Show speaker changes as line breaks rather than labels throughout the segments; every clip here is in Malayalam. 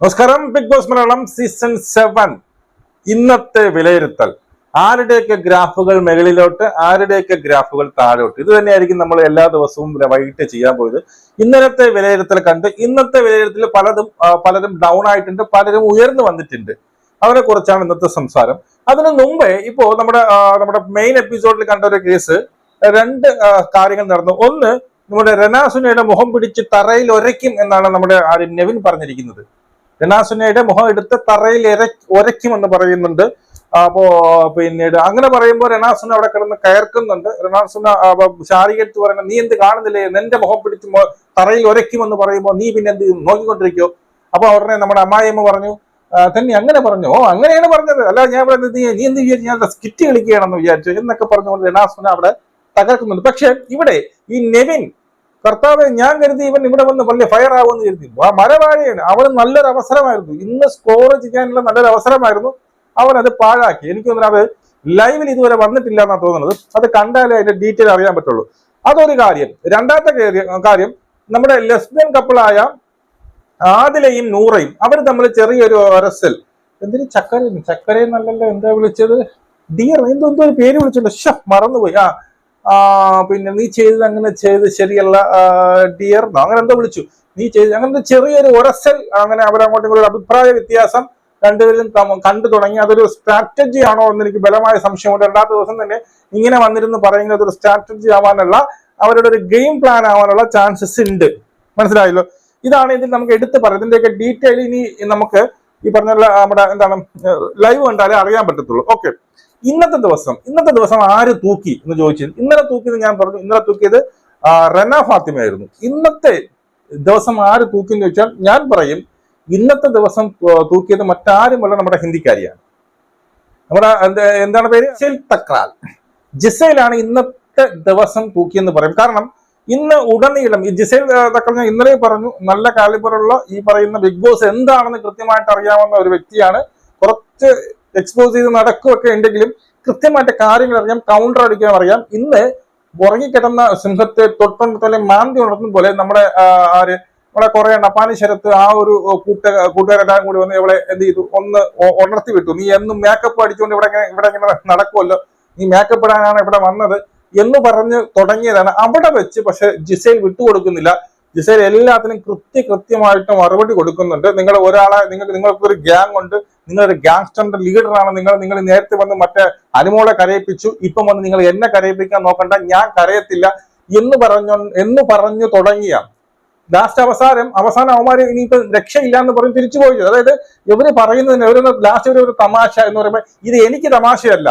നമസ്കാരം Bigg Boss Malayalam season seven. ഇന്നത്തെ വിലയിരുത്തൽ. ആരുടെയൊക്കെ ഗ്രാഫുകൾ മുകളിലോട്ട് ആരുടെയൊക്കെ ഗ്രാഫുകൾ താഴോട്ട്? ഇത് തന്നെയായിരിക്കും നമ്മൾ എല്ലാ ദിവസവും വൈകിട്ട് ചെയ്യാൻ പോയത്. ഇന്നലത്തെ വിലയിരുത്തൽ കണ്ട് ഇന്നത്തെ വിലയിരുത്തൽ പലതും പലരും ഡൗൺ ആയിട്ടുണ്ട് പലരും ഉയർന്നു വന്നിട്ടുണ്ട്. അവരെ കുറിച്ചാണ് ഇന്നത്തെ സംസാരം. അതിനു മുമ്പേ ഇപ്പോ നമ്മുടെ നമ്മുടെ മെയിൻ എപ്പിസോഡിൽ കണ്ട ഒരു കേസ് രണ്ട് കാര്യങ്ങൾ നടന്നു. ഒന്ന് നമ്മുടെ രനാസുനയുടെ മുഖം പിടിച്ച് തറയിൽ ഒരയ്ക്കും എന്നാണ് നമ്മുടെ ആര് നെവിൻ പറഞ്ഞിരിക്കുന്നത്. റനാസുനയുടെ മുഖം എടുത്ത് തറയിൽ ഇര ഒരയ്ക്കുമെന്ന് പറയുന്നുണ്ട്. അപ്പോ പിന്നീട് അങ്ങനെ പറയുമ്പോൾ രണാസുന അവിടെ കിടന്ന് കയർക്കുന്നുണ്ട്. രണാസുന ശാരീരത്ത് പറയുന്നത് നീ എന്ത് കാണുന്നില്ലേ? നിന്റെ മുഖം പിടിച്ച് തറയിൽ ഉരയ്ക്കുമെന്ന് പറയുമ്പോൾ നീ പിന്നെ എന്ത് നോക്കിക്കൊണ്ടിരിക്കോ അപ്പൊ ഉടനെ നമ്മുടെ അമ്മായിയമ്മ പറഞ്ഞു "ആ, തന്നെ അങ്ങനെ പറഞ്ഞു. ഓ അങ്ങനെയാണ് പറഞ്ഞത്. അല്ല ഞാൻ പറയുന്നത് നീ നീ എന്ത് വിചാരിച്ചു? ഞാൻ സ്കിറ്റ് കളിക്കുകയാണെന്ന് വിചാരിച്ചു. എന്നൊക്കെ പറഞ്ഞുകൊണ്ട് രണാസുന അവിടെ തകർക്കുന്നുണ്ട്. പക്ഷെ ഇവിടെ ഈ നെവിൻ കർത്താവ് ഞാൻ കരുതി ഇവൻ ഇവിടെ വന്ന് വലിയ ഫയർ ആവുമെന്ന് കരുതി. മരവാഴിയാണ് അവന് നല്ലൊരു അവസരമായിരുന്നു. ഇന്ന് സ്കോർ ചെയ്യാനുള്ള നല്ലൊരു അവസരമായിരുന്നു. അവൻ അത് പാഴാക്കി. എനിക്ക് തോന്നുന്നു അത് ലൈവിൽ ഇതുവരെ വന്നിട്ടില്ല എന്നാണ് തോന്നുന്നത്. അത് കണ്ടാലേ അതിന്റെ ഡീറ്റെയിൽ അറിയാൻ പറ്റുള്ളൂ. അതൊരു കാര്യം. രണ്ടാമത്തെ കാര്യം- നമ്മുടെ ലെസ്ബിയൻ കപ്പിളായ ആദിലയും നൂറയും അവർ തമ്മിൽ ചെറിയൊരു ഒരസൽ. എന്തിന് ചക്കര ചക്കര എന്നല്ലല്ലോ എന്താ വിളിച്ചത്? ഡിയർ എന്തോ എന്തോ ഒരു പേര് വിളിച്ചല്ലോ. ഷ മറന്നുപോയി. ആ, പിന്നെ നീ ചെയ്തത് അങ്ങനെ ചെയ്ത് ശരിയല്ല ഡിയർ അങ്ങനെ എന്തോ വിളിച്ചു. നീ ചെയ്ത് അങ്ങനെ ചെറിയൊരു ഒരസൽ അങ്ങനെ അവരങ്ങോട്ടും ഒരു അഭിപ്രായ വ്യത്യാസം രണ്ടുപേരും കണ്ടു തുടങ്ങി. അതൊരു സ്ട്രാറ്റജി ആണോ എന്ന് എനിക്ക് ബലമായ സംശയമുണ്ട് രണ്ടാമത്തെ ദിവസം തന്നെ ഇങ്ങനെ വന്നിരുന്ന് പറയുന്നത് ഒരു സ്ട്രാറ്റജി ആവാനുള്ള അവരുടെ ഒരു ഗെയിം പ്ലാൻ ആവാനുള്ള ചാൻസസ് ഉണ്ട്. മനസ്സിലായല്ലോ? ഇതാണ് ഇതിൽ നമുക്ക് എടുത്ത് പറയാം. ഇതിന്റെയൊക്കെ ഡീറ്റെയിൽ ഇനി നമുക്ക് ഈ പറഞ്ഞ നമ്മുടെ എന്താണ് ലൈവ് കണ്ടാലേ അറിയാൻ പറ്റത്തുള്ളൂ. ഓക്കെ ഇന്നത്തെ ദിവസം ഇന്നത്തെ ദിവസം ആര് തൂക്കി എന്ന് ചോദിച്ചത് ഇന്നലെ തൂക്കിയത് ഞാൻ പറഞ്ഞു ഇന്നലെ തൂക്കിയത് റന ഫാത്തിമയായിരുന്നു. ഇന്നത്തെ ദിവസം ആര് തൂക്കി എന്ന് ചോദിച്ചാൽ ഞാൻ പറയും ഇന്നത്തെ ദിവസം തൂക്കിയത് മറ്റാരുമല്ല നമ്മുടെ ഹിന്ദിക്കാരിയാണ്. നമ്മുടെ എന്താണ് പേര്? തക്രാൽ. ജിസയിലാണ് ഇന്നത്തെ ദിവസം തൂക്കിയെന്ന് പറയും. കാരണം ഇന്ന് ഉടനീളം ഈ ജിസൈൽ ഞാൻ ഇന്നലെ പറഞ്ഞു നല്ല കാലിബറുള്ള ഈ പറയുന്ന ബിഗ് ബോസ് എന്താണെന്ന് കൃത്യമായിട്ട് അറിയാവുന്ന ഒരു വ്യക്തിയാണ്. കുറച്ച് എക്സ്പോസ് ചെയ്ത് നടക്കുകയൊക്കെ ഉണ്ടെങ്കിലും കൃത്യമായിട്ട് കാര്യങ്ങൾ അറിയാം കൗണ്ടർ അടിക്കാൻ അറിയാം. ഇന്ന് ഉറങ്ങിക്കിടന്ന സിംഹത്തെ തൊട്ടുകൊണ്ടത്തോലെ മാന്തി ഉണർത്തുന്ന പോലെ നമ്മുടെ ആര്? നമ്മളെ കുറെ നപ്പാനി ശരത്ത് ആ ഒരു കൂട്ട കൂട്ടുകാരെല്ലാം കൂടി വന്ന് ഇവിടെ എന്ത് ചെയ്തു? ഒന്ന് ഉണർത്തി വിട്ടു നീ എന്നും മേക്കപ്പ് അടിച്ചുകൊണ്ട് ഇവിടെ ഇവിടെ ഇങ്ങനെ നടക്കുമല്ലോ നീ മേക്കപ്പ് ഇടാനാണ് ഇവിടെ വന്നത്. എന്ന് പറഞ്ഞ് തുടങ്ങിയതാണ് അവിടെ വെച്ച് പക്ഷെ ജിസൈൽ വിട്ടുകൊടുക്കുന്നില്ല. ജിസൈൽ എല്ലാത്തിനും കൃത്യ കൃത്യമായിട്ട് മറുപടി കൊടുക്കുന്നുണ്ട്. നിങ്ങൾ ഒരാളെ നിങ്ങൾ നിങ്ങൾക്ക് ഒരു ഗ്യാങ് ഉണ്ട്. നിങ്ങളൊരു ഗ്യാങ്സ്റ്ററിന്റെ ലീഡറാണ്. നിങ്ങൾ നിങ്ങൾ നേരത്തെ വന്ന് മറ്റേ അനുമോളെ കരയിപ്പിച്ചു. ഇപ്പം വന്ന് നിങ്ങൾ എന്നെ കരയിപ്പിക്കാൻ നോക്കണ്ട. ഞാൻ കരയത്തില്ല എന്ന് പറഞ്ഞു എന്ന് പറഞ്ഞു തുടങ്ങിയ. ലാസ്റ്റ് അവസാനം അവസാനം അവന്മാര് ഇനിയിപ്പോ രക്ഷയില്ല എന്ന് പറഞ്ഞ് തിരിച്ചു പോയി അതായത് ഇവർ പറയുന്നതിന് ഒരു ലാസ്റ്റ് ഒരു തമാശ എന്ന് പറയുമ്പോൾ ഇത് എനിക്ക് തമാശയല്ല.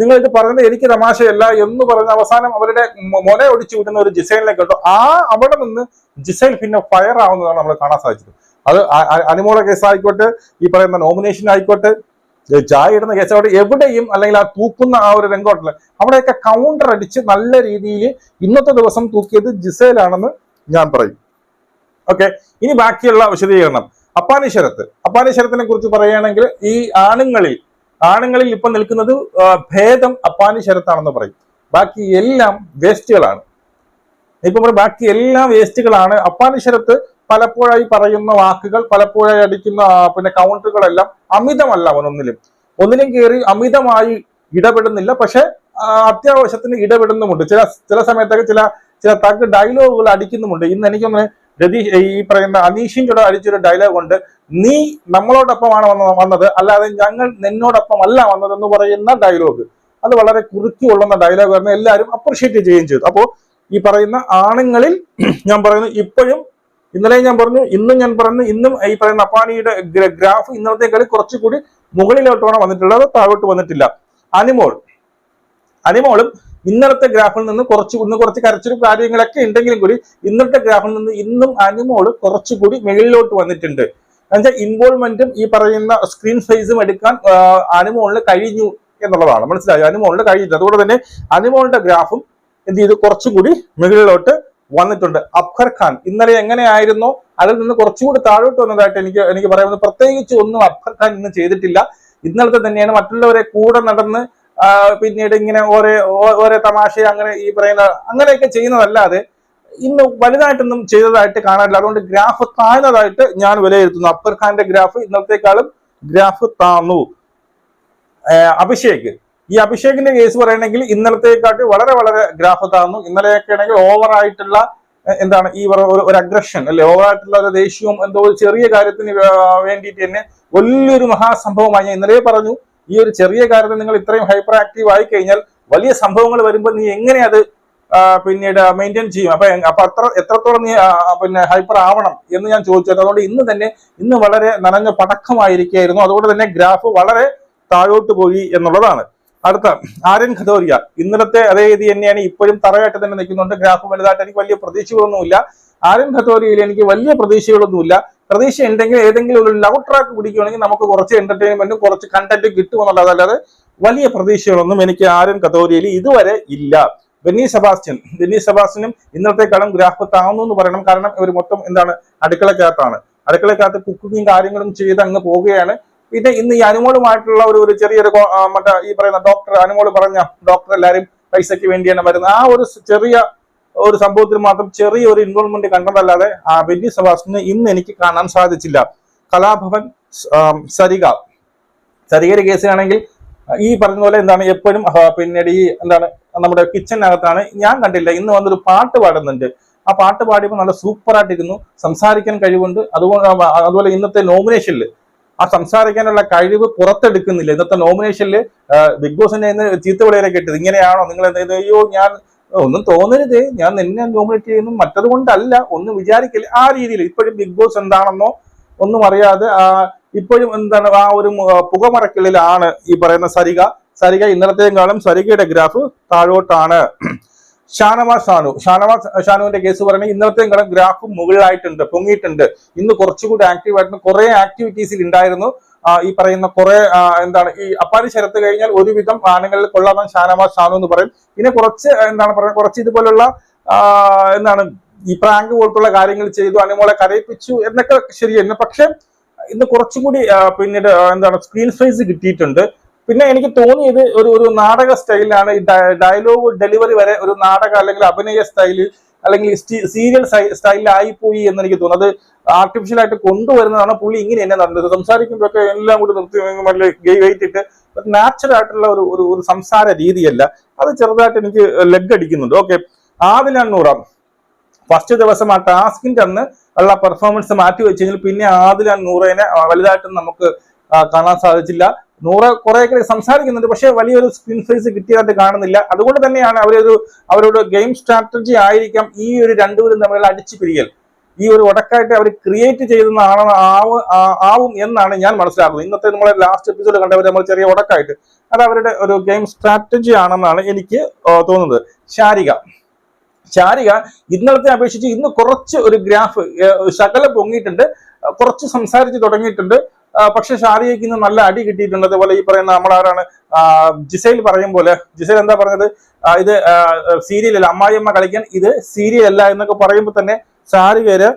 നിങ്ങൾ ഇത് പറയുന്നത് എനിക്ക് തമാശയല്ല എന്ന് പറഞ്ഞ അവസാനം അവരുടെ മൊന ഒടിച്ചു വിടുന്ന ഒരു ജിസൈലിലേക്ക് കേട്ടോ. ആ അവിടെ നിന്ന് ജിസൈൽ പിന്നെ ഫയർ ആവുന്നതാണ് നമ്മൾ കാണാൻ സാധിച്ചത്. അത് അനിമോള അ- അനുമോള കേസ് ആയിക്കോട്ടെ ഈ പറയുന്ന നോമിനേഷൻ ആയിക്കോട്ടെ ചായ ഇടുന്ന കേസ് അവിടെ എവിടെയും അല്ലെങ്കിൽ ആ തൂക്കുന്ന ആ ഒരു രംഗോട്ടിൽ അവിടെയൊക്കെ കൗണ്ടർ അടിച്ച് നല്ല രീതിയിൽ ഇന്നത്തെ ദിവസം തൂക്കിയത് ജിസേലാണെന്ന് ഞാൻ പറയും. ഓക്കെ ഇനി ബാക്കിയുള്ള വിശദീകരണം. അപ്പാനീശ്വരത്ത് അപ്പാനീശ്വരത്തിനെ കുറിച്ച് പറയുകയാണെങ്കിൽ ഈ ആണുങ്ങളിൽ ആണുങ്ങളിൽ ഇപ്പൊ നിൽക്കുന്നത് ഭേദം അപ്പാനി ശരത്താണെന്ന് പറയും. ബാക്കി എല്ലാം വേസ്റ്റുകളാണ്. ഇപ്പൊ ബാക്കി എല്ലാം വേസ്റ്റുകളാണ്. അപ്പാനി ശരത്ത് പലപ്പോഴായി പറയുന്ന വാക്കുകൾ പലപ്പോഴായി അടിക്കുന്ന പിന്നെ കൗണ്ടറുകളെല്ലാം അമിതമല്ല അവനൊന്നിലും. ഒന്നിലും കയറി അമിതമായി ഇടപെടുന്നില്ല. പക്ഷെ അത്യാവശ്യത്തിന് ഇടപെടുന്നുമുണ്ട്. ചില ചില സമയത്തൊക്കെ ചില ചില തക്ക് ഡയലോഗുകൾ അടിക്കുന്നുമുണ്ട്. ഇന്ന് എനിക്കൊന്ന് രതീഷ് ഈ പറയുന്ന അനീഷിന്റെ അടിച്ചൊരു ഡയലോഗ് ഉണ്ട്. നീ നമ്മളോടൊപ്പമാണ് വന്ന വന്നത്. അല്ലാതെ ഞങ്ങൾ നിന്നോടൊപ്പം അല്ല വന്നത് എന്ന് പറയുന്ന ഡയലോഗ് അത് വളരെ കുറുക്കി കൊള്ളുന്ന ഡയലോഗ് ആയിരുന്നു. എല്ലാവരും അപ്രിഷിയേറ്റ് ചെയ്യുകയും ചെയ്തു. അപ്പോൾ ഈ പറയുന്ന ആണുങ്ങളിൽ ഞാൻ പറയുന്നു ഇപ്പോഴും ഇന്നലെ ഞാൻ പറഞ്ഞു ഇന്നും ഞാൻ പറഞ്ഞു ഇന്നും ഈ പറയുന്ന അപ്പാനിയുടെ ഗ്രാഫ് ഇന്നത്തെ കളി കുറച്ചുകൂടി മുകളിലോട്ടാണ് വന്നിട്ടുള്ളത് താഴോട്ട് വന്നിട്ടില്ല. അനിമോൾ അനിമോളും ഇന്നലത്തെ ഗ്രാഫിൽ നിന്ന് കുറച്ച് ഇന്ന് കുറച്ച് കരച്ചിലും കാര്യങ്ങളൊക്കെ ഉണ്ടെങ്കിലും കൂടി ഇന്നത്തെ ഗ്രാഫിൽ നിന്ന് ഇന്നും അനിമോൾ കുറച്ചുകൂടി മുകളിലോട്ട് വന്നിട്ടുണ്ട്. എന്നുവെച്ചാൽ ഇൻവോൾവ്മെന്റും ഈ പറയുന്ന സ്ക്രീൻ സൈസും എടുക്കാൻ അനിമോളിന് കഴിഞ്ഞു എന്നുള്ളതാണ്. മനസ്സിലായി? അനിമോളിന് കഴിഞ്ഞിട്ട്. അതുകൊണ്ട് തന്നെ അനിമോളിന്റെ ഗ്രാഫും എന്ത് ചെയ്തു? കുറച്ചുകൂടി മുകളിലോട്ട് വന്നിട്ടുണ്ട്. അബ്ഖർ ഖാൻ ഇന്നലെ എങ്ങനെയായിരുന്നോ? അതിൽ നിന്ന് കുറച്ചുകൂടി താഴോട്ട് വന്നതായിട്ട് എനിക്ക് എനിക്ക് പറയാവുന്നത്. പ്രത്യേകിച്ച് ഒന്നും അബ്ഖർ ഖാൻ ഇന്ന് ചെയ്തിട്ടില്ല. ഇന്നലത്തെ തന്നെയാണ് മറ്റുള്ളവരെ കൂടെ നടന്ന് പിന്നീട് ഇങ്ങനെ ഓരോ ഓരോ തമാശ അങ്ങനെ ഈ പറയുന്ന അങ്ങനെയൊക്കെ ചെയ്യുന്നതല്ലാതെ ഇന്ന് വലുതായിട്ടൊന്നും ചെയ്തതായിട്ട് കാണാനില്ല. അതുകൊണ്ട് ഗ്രാഫ് താഴ്ന്നതായിട്ട് ഞാൻ വിലയിരുത്തുന്നു. അപ്പർ ഖാന്റെ ഗ്രാഫ് ഇന്നത്തെക്കാളും ഗ്രാഫ് താന്നു അഭിഷേക്. ഈ അഭിഷേകിന്റെ കേസ് പറയണമെങ്കിൽ ഇന്നലത്തെക്കാട്ടി വളരെ വളരെ ഗ്രാഫ് താന്നു ഇന്നലെയൊക്കെ ആണെങ്കിൽ ഓവറായിട്ടുള്ള എന്താണ് ഈ ഒരു അഗ്രഷൻ അല്ലെ? ഓവറായിട്ടുള്ള ഒരു ദേഷ്യവും എന്തോ ഒരു ചെറിയ കാര്യത്തിന് വേണ്ടിയിട്ട് തന്നെ വലിയൊരു മഹാസംഭവമായി ഞാൻ ഇന്നലെ പറഞ്ഞു. ഈ ഒരു ചെറിയ കാര്യത്തിൽ നിങ്ങൾ ഇത്രയും ഹൈപ്പർ ആക്റ്റീവ് ആയി കഴിഞ്ഞാൽ വലിയ സംഭവങ്ങൾ വരുമ്പോൾ നീ എങ്ങനെ അത് പിന്നീട് മെയിന്റെയിൻ ചെയ്യും? അപ്പൊ അപ്പൊ അത്ര എത്രത്തോളം നീ പിന്നെ ഹൈപ്പർ ആവണം എന്ന് ഞാൻ ചോദിച്ചത്. അതുകൊണ്ട് ഇന്ന് തന്നെ ഇന്ന് വളരെ നനഞ്ഞ പടക്കമായിരിക്കുകയായിരുന്നു അതുകൊണ്ട് തന്നെ ഗ്രാഫ് വളരെ താഴോട്ട് പോയി എന്നുള്ളതാണ്. അടുത്ത ആര്യൻ ഖദോരിയ. ഇന്നലത്തെ അതേ രീതി തന്നെയാണ് ഇപ്പോഴും തറയായിട്ട് തന്നെ നിൽക്കുന്നുണ്ട്. ഗ്രാഫ് വലുതായിട്ട് എനിക്ക് വലിയ പ്രതീക്ഷകളൊന്നുമില്ല. ആര്യൻ ഖദോരിയയിൽ എനിക്ക് വലിയ പ്രതീക്ഷകളൊന്നുമില്ല. പ്രതീക്ഷ ഉണ്ടെങ്കിൽ ഏതെങ്കിലും ഒരു ലവ് ട്രാക്ക് പിടിക്കുകയാണെങ്കിൽ നമുക്ക് കുറച്ച് എന്റർടൈൻമെന്റും കുറച്ച് കണ്ടന്റും കിട്ടുമെന്നുള്ളതല്ലാതെ വലിയ പ്രതീക്ഷകളൊന്നും എനിക്ക് ആര്യൻ കത്തോരിയിൽ ഇതുവരെ ഇല്ല. ബെന്നി സെബാസ്റ്റ്യൻ. ബെന്നി സെബാസ്റ്റ്യനും ഇന്നത്തെ ഗ്രാഫ് താന്നു എന്ന് പറയണം. കാരണം ഇവർ മൊത്തം എന്താണ് അടുക്കളക്കകത്താണ്. അടുക്കളക്കകത്ത് കുക്കിങ്ങും കാര്യങ്ങളും ചെയ്ത് അങ്ങ് പോവുകയാണ്. പിന്നെ ഇന്ന് ഈ അനുമോളുമായിട്ടുള്ള ഒരു ഒരു ചെറിയൊരു മറ്റേ ഈ പറയുന്ന ഡോക്ടർ അനുമോൾ പറഞ്ഞ ഡോക്ടർ എല്ലാവരും പൈസയ്ക്ക് വേണ്ടിയാണ് വരുന്നത്. ആ ഒരു ചെറിയ ഒരു സംഭവത്തിൽ മാത്രം ചെറിയ ഒരു ഇൻവോൾവ്മെന്റ് കണ്ടതല്ലാതെ ആ ബെന്നി സെബാസ്റ്റിനെ ഇന്ന് എനിക്ക് കാണാൻ സാധിച്ചില്ല. കലാഭവൻ സരിക. സരികയുടെ കേസിലാണെങ്കിൽ ഈ പറഞ്ഞ പോലെ എന്താണ് എപ്പോഴും പിന്നീട് ഈ എന്താണ് നമ്മുടെ കിച്ചണിനകത്താണ് ഞാൻ കണ്ടില്ല ഇന്ന് വന്നൊരു പാട്ട് പാടുന്നുണ്ട്. ആ പാട്ട് പാടിയപ്പോൾ നല്ല സൂപ്പറായിട്ടിരുന്നു സംസാരിക്കാൻ കഴിവുണ്ട്. അതുകൊണ്ട് അതുപോലെ ഇന്നത്തെ നോമിനേഷനിൽ ആ സംസാരിക്കാനുള്ള കഴിവ് പുറത്തെടുക്കുന്നില്ല. ഇന്നത്തെ നോമിനേഷനിൽ ബിഗ് ബോസിന്റെ ചീത്ത വിളിയൊക്കെ കേട്ടത് ഇങ്ങനെയാണോ? നിങ്ങൾ അയ്യോ ഞാൻ ഒന്നും തോന്നരുത്. ഞാൻ നിന്നെ നോമിനേറ്റ് ചെയ്യുന്നു. മറ്റത് കൊണ്ടല്ല. ഒന്നും വിചാരിക്കില്ല ആ രീതിയിൽ ഇപ്പോഴും ബിഗ് ബോസ് എന്താണെന്നോ ഒന്നും അറിയാതെ ആ, ഇപ്പോഴും എന്താണ് ആ ഒരു പുകമറക്കലിലാണ് ഈ പറയുന്ന സരിക. സരിക ഇന്നലത്തെയും കാലം സരികയുടെ ഗ്രാഫ് താഴോട്ടാണ്. ഷാനവാസ് ഷാനു. ഷാനവാസ് ഷാനുവിന്റെ കേസ് പറയുന്നത് ഇന്നലത്തെയും കാലം ഗ്രാഫ് മുകളിലായിട്ടുണ്ട് പൊങ്ങിയിട്ടുണ്ട്. ഇന്ന് കുറച്ചുകൂടി ആക്റ്റീവ് ആയിരുന്നു കുറെ ആക്ടിവിറ്റീസിൽ ഉണ്ടായിരുന്നു. ഈ പറയുന്ന കുറെ എന്താണ് ഈ അപ്പാരി ശരത്ത് കഴിഞ്ഞാൽ ഒരുവിധം ആണുങ്ങളിൽ കൊള്ളാൻ ഷാനവാസ് ഷാനു എന്ന് പറയും. പിന്നെ കുറച്ച് എന്താണ് പറയുക കുറച്ച് ഇതുപോലുള്ള എന്താണ് ഈ പ്രാങ്ക് പോലത്തുള്ള കാര്യങ്ങൾ ചെയ്തു അനുമോളെ കരയിപ്പിച്ചു എന്നൊക്കെ ശരിയായിരുന്നു പക്ഷെ ഇന്ന് കുറച്ചും കൂടി പിന്നീട് എന്താണ് സ്ക്രീൻ സ്പേസ് കിട്ടിയിട്ടുണ്ട്. പിന്നെ എനിക്ക് തോന്നിയത് ഒരു ഒരു നാടക സ്റ്റൈലാണ് ഡയലോഗ് ഡെലിവറി വരെ ഒരു നാടക അല്ലെങ്കിൽ അഭിനയ സ്റ്റൈലിൽ അല്ലെങ്കിൽ സീരിയൽ സ്റ്റൈലിലായി പോയി എന്ന് എനിക്ക് തോന്നുന്നത് ആർട്ടിഫിഷ്യൽ ആയിട്ട് കൊണ്ടുവരുന്നതാണ് പുള്ളി ഇങ്ങനെ തന്നെ നടന്നത് സംസാരിക്കുമ്പോഴൊക്കെ എല്ലാം കൂടി നിർത്തി നല്ല വൈറ്റിട്ട് നാച്ചുറൽ ആയിട്ടുള്ള ഒരു ഒരു സംസാര രീതിയല്ല. അത് ചെറുതായിട്ട് എനിക്ക് ലെഗ് അടിക്കുന്നുണ്ട്. ഓക്കെ ആദിൽ അണ്ണൂറാം ഫസ്റ്റ് ദിവസം ആ ടാസ്കിന്റെ അന്ന് ഉള്ള പെർഫോമൻസ് മാറ്റി വെച്ചെങ്കിൽ പിന്നെ ആദിൽ നൂറേനെ വലുതായിട്ട് നമുക്ക് കാണാൻ സാധിച്ചില്ല. നൂറ് കുറേയൊക്കെ സംസാരിക്കുന്നുണ്ട് പക്ഷേ വലിയൊരു സ്ക്രീൻ സൈസ് കിട്ടിയതായിട്ട് കാണുന്നില്ല. അതുകൊണ്ട് തന്നെയാണ് അവരൊരു അവരുടെ ഗെയിം സ്ട്രാറ്റജി ആയിരിക്കാം ഈ ഒരു രണ്ടുപേരും തമ്മിലുള്ള അടിച്ചു പിരിയൽ ഈ ഒരു ഉടക്കായിട്ട് അവർ ക്രിയേറ്റ് ചെയ്യുന്ന ആവും ആവും എന്നാണ് ഞാൻ മനസ്സിലാക്കുന്നത്. ഇന്നത്തെ നമ്മളെ ലാസ്റ്റ് എപ്പിസോഡ് കണ്ടവർ നമ്മൾ ചെറിയ ഉടക്കായിട്ട് അത് അവരുടെ ഒരു ഗെയിം സ്ട്രാറ്റജി ആണെന്നാണ് എനിക്ക് തോന്നുന്നത്. ശാരിക. ശാരിക ഇന്നലത്തെ അപേക്ഷിച്ച് ഇന്ന് കുറച്ച് ഒരു ഗ്രാഫ് ശകലം പൊങ്ങിയിട്ടുണ്ട്. കുറച്ച് സംസാരിച്ച് തുടങ്ങിയിട്ടുണ്ട്. പക്ഷെ ഷാരിയയ്ക്ക് ഇന്ന് നല്ല അടി കിട്ടിയിട്ടുണ്ട്. അതുപോലെ ഈ പറയുന്ന നമ്മളാരാണ് ജിസൈൽ പറയും പോലെ. ജിസൈൽ എന്താ പറഞ്ഞത്? ഇത് സീരിയലല്ല അമ്മായിയമ്മ കളിക്കാൻ ഇത് സീരിയൽ അല്ല എന്നൊക്കെ പറയുമ്പോൾ തന്നെ ഷാരികര്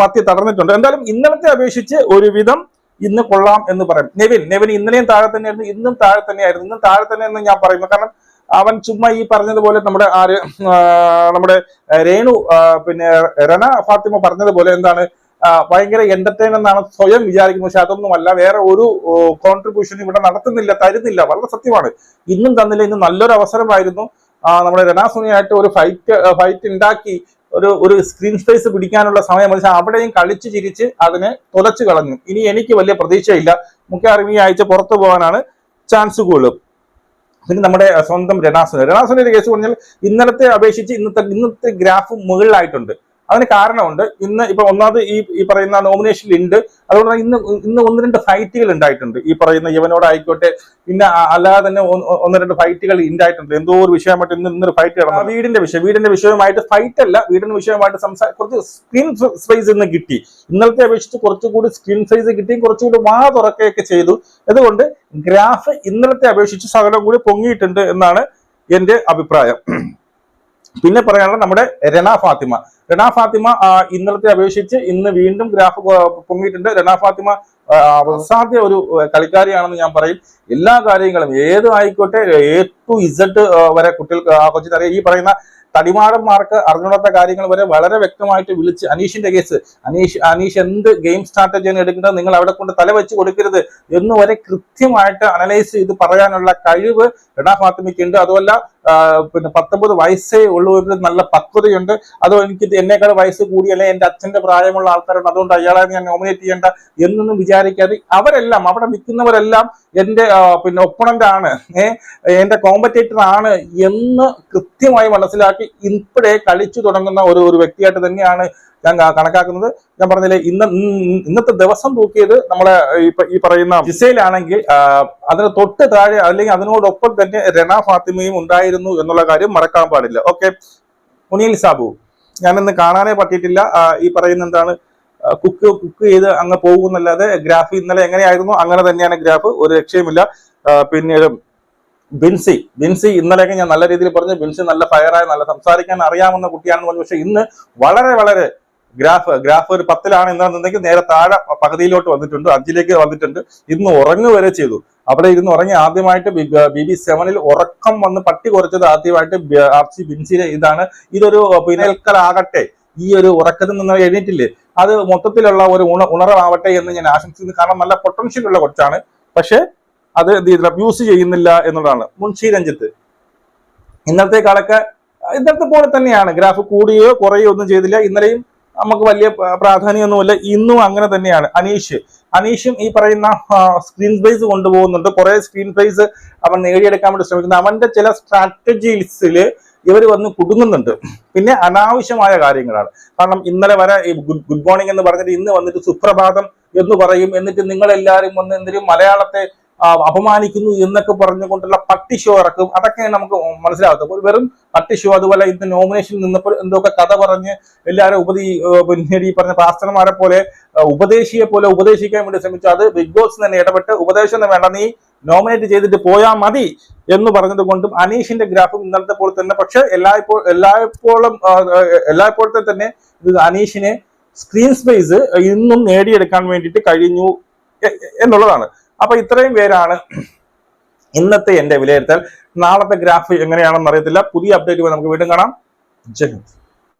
പത്തി തടർന്നിട്ടുണ്ട് എന്തായാലും ഇന്നലത്തെ അപേക്ഷിച്ച് ഒരുവിധം ഇന്ന് കൊള്ളാം എന്ന് പറയും. നെവിൻ നെവിൻ ഇന്നലെയും താഴെ തന്നെയായിരുന്നു ഇന്നും താഴെ തന്നെയായിരുന്നു. ഇന്നും താഴെ തന്നെ എന്ന് ഞാൻ പറയുന്നു. കാരണം അവൻ ചുമ്മാ ഈ പറഞ്ഞതുപോലെ നമ്മുടെ ആര് നമ്മുടെ രേണു പിന്നെ രണ ഫാത്തിമ പറഞ്ഞതുപോലെ എന്താണ് ഭയങ്കര എന്റർടൈൻ എന്നാണ് സ്വയം വിചാരിക്കുന്നത്. പക്ഷെ അതൊന്നുമല്ല വേറെ ഒരു കോൺട്രിബ്യൂഷൻ ഇവിടെ നടത്തുന്നില്ല തരുന്നില്ല. വളരെ സത്യമാണ്. ഇന്നും തന്നില്ല ഇന്ന് നല്ലൊരു അവസരമായിരുന്നു. നമ്മുടെ രണാസുനിയായിട്ട് ഒരു ഫൈറ്റ് ഫൈറ്റ് ഉണ്ടാക്കി ഒരു ഒരു സ്ക്രീൻ സ്പേസ് പിടിക്കാനുള്ള സമയം പക്ഷെ അവിടെയും കളിച്ച് ചിരിച്ച് അതിനെ തുലച്ചു കളഞ്ഞു. ഇനി എനിക്ക് വലിയ പ്രതീക്ഷയില്ല. മുഖ്യ ഈ ആഴ്ച പുറത്തു പോകാനാണ് ചാൻസ് കൂടുതലും പിന്നെ നമ്മുടെ സ്വന്തം രണാസുന രണാസുനയുടെ കേസ് പറഞ്ഞാൽ ഇന്നലത്തെ അപേക്ഷിച്ച് ഇന്നത്തെ ഇന്നത്തെ ഗ്രാഫ് മുകളിലായിട്ടുണ്ട്. അതിന് കാരണമുണ്ട്. ഇന്ന് ഇപ്പൊ ഒന്നാമത് ഈ ഈ പറയുന്ന നോമിനേഷനിൽ ഉണ്ട്. അതുകൊണ്ട് ഇന്ന് ഇന്ന് ഒന്ന് രണ്ട് ഫൈറ്റുകൾ ഉണ്ടായിട്ടുണ്ട്. ഈ പറയുന്ന യവനോടായിക്കോട്ടെ പിന്നെ അല്ലാതെ തന്നെ ഒന്ന് ഒന്ന് രണ്ട് ഫൈറ്റുകൾ ഉണ്ടായിട്ടുണ്ട്. എന്തോ ഒരു വിഷയമായിട്ട് ഇന്ന് ഇന്നൊരു ഫൈറ്റ് നടന്നു. വീടിന്റെ വിഷയം വീടിന്റെ വിഷയമായിട്ട് ഫൈറ്റ് അല്ല. വീടിന്റെ വിഷയമായിട്ട് സംസാ കുറച്ച് സ്ക്രീൻ സ്പേസ് ഇന്ന് കിട്ടി. ഇന്നലത്തെ അപേക്ഷിച്ച് കുറച്ചുകൂടി സ്ക്രീൻ സൈസ് കിട്ടി. കുറച്ചുകൂടി വാ തുറക്കുകയൊക്കെ ചെയ്തു. അതുകൊണ്ട് ഗ്രാഫ് ഇന്നലത്തെ അപേക്ഷിച്ച് സകലം കൂടി പൊങ്ങിയിട്ടുണ്ട് എന്നാണ് എന്റെ അഭിപ്രായം. പിന്നെ പറയാനുള്ളത് നമ്മുടെ രണ ഫാത്തിമ. രണ ഫാത്തിമ ഇന്നലത്തെ അപേക്ഷിച്ച് ഇന്ന് വീണ്ടും ഗ്രാഫ് പൊങ്ങിയിട്ടുണ്ട്. രണ ഫാത്തിമ അസാധ്യ ഒരു കളിക്കാരിയാണെന്ന് ഞാൻ പറയും. എല്ലാ കാര്യങ്ങളും ഏത് ആയിക്കോട്ടെ എ ടു ഇസഡ് വരെ കുട്ടികൾക്ക് ആ ഈ പറയുന്ന തടിമാടന്മാർക്ക് അറിഞ്ഞൂടാത്ത കാര്യങ്ങൾ വരെ വളരെ വ്യക്തമായിട്ട് വിളിച്ച് അനീഷിന്റെ കേസ് അനീഷ് അനീഷ് എന്ത് ഗെയിം സ്ട്രാറ്റജിയാണ് എടുക്കേണ്ടത് നിങ്ങൾ അവിടെ കൊണ്ട് തല വെച്ച് കൊടുക്കരുത് എന്ന് വരെ കൃത്യമായിട്ട് അനലൈസ് ചെയ്ത് പറയാനുള്ള കഴിവ് രണ ഫാത്തിമയ്ക്ക് ഉണ്ട് അതുമല്ല പിന്നെ പത്തൊമ്പത് വയസ്സേ ഉള്ളവരിൽ നല്ല പക്വതയുണ്ട്. അതോ എനിക്ക് എന്നെക്കാൾ വയസ്സ് കൂടിയല്ലേ എന്റെ അച്ഛന്റെ പ്രായമുള്ള ആൾക്കാരുണ്ട് അതുകൊണ്ട് അയാളെ ഞാൻ നോമിനേറ്റ് ചെയ്യേണ്ട എന്നൊന്നും വിചാരിക്കാതെ അവരെല്ലാം അവിടെ നിൽക്കുന്നവരെല്ലാം എന്റെ പിന്നെ ഒപ്പണന്റ് ആണ്. എന്റെ കോമ്പറ്റേറ്റർ ആണ് എന്ന് കൃത്യമായി മനസ്സിലാക്കി ഇപ്പോഴേ കളിച്ചു തുടങ്ങുന്ന ഒരു ഒരു വ്യക്തിയായിട്ട് തന്നെയാണ് ഞാൻ കണക്കാക്കുന്നത്. ഞാൻ പറഞ്ഞില്ലേ ഇന്ന് ഇന്ന് ഇന്നത്തെ ദിവസം തൂക്കിയത് നമ്മളെ ഈ പറയുന്ന ജിസയിലാണെങ്കിൽ അതിന് തൊട്ട് താഴെ അല്ലെങ്കിൽ അതിനോടൊപ്പം തന്നെ രണ ഫാത്തിമയും ഉണ്ടായിരുന്നു എന്നുള്ള കാര്യം മറക്കാൻ പാടില്ല. ഓക്കെ? മുനീൽ സാബു ഞാനിന്ന് കാണാനേ പറ്റിയിട്ടില്ല. ഈ പറയുന്ന എന്താണ് കുക്ക് കുക്ക് ചെയ്ത് അങ്ങ് പോകുന്നല്ലാതെ ഗ്രാഫ് ഇന്നലെ എങ്ങനെയായിരുന്നു? അങ്ങനെ തന്നെയാണ് ഗ്രാഫ്. ഒരു രക്ഷയുമില്ല. പിന്നെ പിന്നീട് ബിൻസി ബിൻസി ഇന്നലെയൊക്കെ ഞാൻ നല്ല രീതിയിൽ പറഞ്ഞു. ബിൻസി നല്ല ഫയറായി നല്ല സംസാരിക്കാൻ അറിയാവുന്ന കുട്ടിയാണെന്ന് പറഞ്ഞു. പക്ഷെ ഇന്ന് വളരെ വളരെ ഗ്രാഫ് ഗ്രാഫ് ഒരു പത്തിലാണ് എന്നാണെന്നുണ്ടെങ്കിൽ നേരെ താഴെ പകുതിയിലോട്ട് വന്നിട്ടുണ്ട് അഞ്ചിലേക്ക് വന്നിട്ടുണ്ട്. ഇന്ന് ഉറങ്ങു വരെ ചെയ്തു. അവിടെ ഇരുന്ന് ഉറങ്ങി ആദ്യമായിട്ട് ബി ബി സെവനിൽ ഉറക്കം വന്ന് പട്ടി കുറച്ചത് ആദ്യമായിട്ട് ആർ സി ബിൻസിലെ ഇതാണ്. ഇതൊരു പിന്നൽക്കലാകട്ടെ. ഈ ഒരു ഉറക്കത്തിൽ നിന്ന് എഴുന്നേറ്റില്ലേ? അത് മൊത്തത്തിലുള്ള ഒരു ഉണ ഉണർവാവട്ടെ എന്ന് ഞാൻ ആശംസിക്കുന്നു. കാരണം നല്ല പൊട്ടൻഷ്യൽ ഉള്ള കൊച്ചാണ്. പക്ഷെ അത് എന്ത് ചെയ്തില്ല? യൂസ് ചെയ്യുന്നില്ല എന്നുള്ളതാണ്. മുൻഷി രഞ്ജിത്ത്. ഇന്നത്തെ കാലൊക്കെ ഇന്നത്തെ പോലെ തന്നെയാണ്. ഗ്രാഫ് കൂടിയോ കുറയോ ഒന്നും ചെയ്തില്ല. ഇന്നലെയും നമുക്ക് വലിയ പ്രാധാന്യമൊന്നുമില്ല. ഇന്നും അങ്ങനെ തന്നെയാണ്. അനീഷ്. അനീഷും ഈ പറയുന്ന സ്ക്രീൻ സ്പേസ് കൊണ്ടുപോകുന്നുണ്ട്. കുറെ സ്ക്രീൻ സ്പേസ് അവൻ നേടിയെടുക്കാൻ വേണ്ടി ശ്രമിക്കുന്നു. അവന്റെ ചില സ്ട്രാറ്റജീസിൽ ഇവർ വന്ന് കുടുങ്ങുന്നുണ്ട്. പിന്നെ അനാവശ്യമായ കാര്യങ്ങളാണ്. കാരണം ഇന്നലെ വരെ ഗുഡ് മോർണിംഗ് എന്ന് പറഞ്ഞിട്ട് ഇന്ന് വന്നിട്ട് സുപ്രഭാതം എന്ന് പറയും. എന്നിട്ട് നിങ്ങളെല്ലാവരും വന്ന് എന്തെങ്കിലും മലയാളത്തെ അപമാനിക്കുന്നു എന്നൊക്കെ പറഞ്ഞുകൊണ്ടുള്ള പട്ടി ഷോ ഇറക്കും. അതൊക്കെ നമുക്ക് മനസ്സിലാകത്തും ഒരു വെറും പട്ടി ഷോ അതുപോലെ ഇന്ന് നോമിനേഷനിൽ നിന്നപ്പോൾ എന്തൊക്കെ കഥ പറഞ്ഞ് എല്ലാവരും ഏർ പിന്നീട് ഈ പറഞ്ഞ പാസ്റ്റർമാരെ പോലെ ഉപദേശിയെ പോലെ ഉപദേശിക്കാൻ വേണ്ടി ശ്രമിച്ചു. അത് ബിഗ് ബോസ് തന്നെ ഇടപെട്ട് ഉപദേശം വേണ്ട നീ നോമിനേറ്റ് ചെയ്തിട്ട് പോയാൽ മതി എന്ന് പറഞ്ഞത് കൊണ്ടും അനീഷിന്റെ ഗ്രാഫും ഇന്നലത്തെ പോലെ തന്നെ. പക്ഷെ എല്ലായ്പ്പോ എല്ലായ്പ്പോഴും എല്ലായ്പ്പോഴത്തെ തന്നെ ഇത് അനീഷിനെ സ്ക്രീൻ സ്പേസ് ഇന്നും നേടിയെടുക്കാൻ വേണ്ടിയിട്ട് കഴിഞ്ഞു എന്നുള്ളതാണ്. അപ്പൊ ഇത്രയും പേരാണ് ഇന്നത്തെ എന്റെ വിലയിരുത്തൽ. നാളത്തെ ഗ്രാഫ് എങ്ങനെയാണെന്ന് അറിയത്തില്ല. പുതിയ അപ്ഡേറ്റ് നമുക്ക് വീണ്ടും കാണാം. ഹിന്ദ്.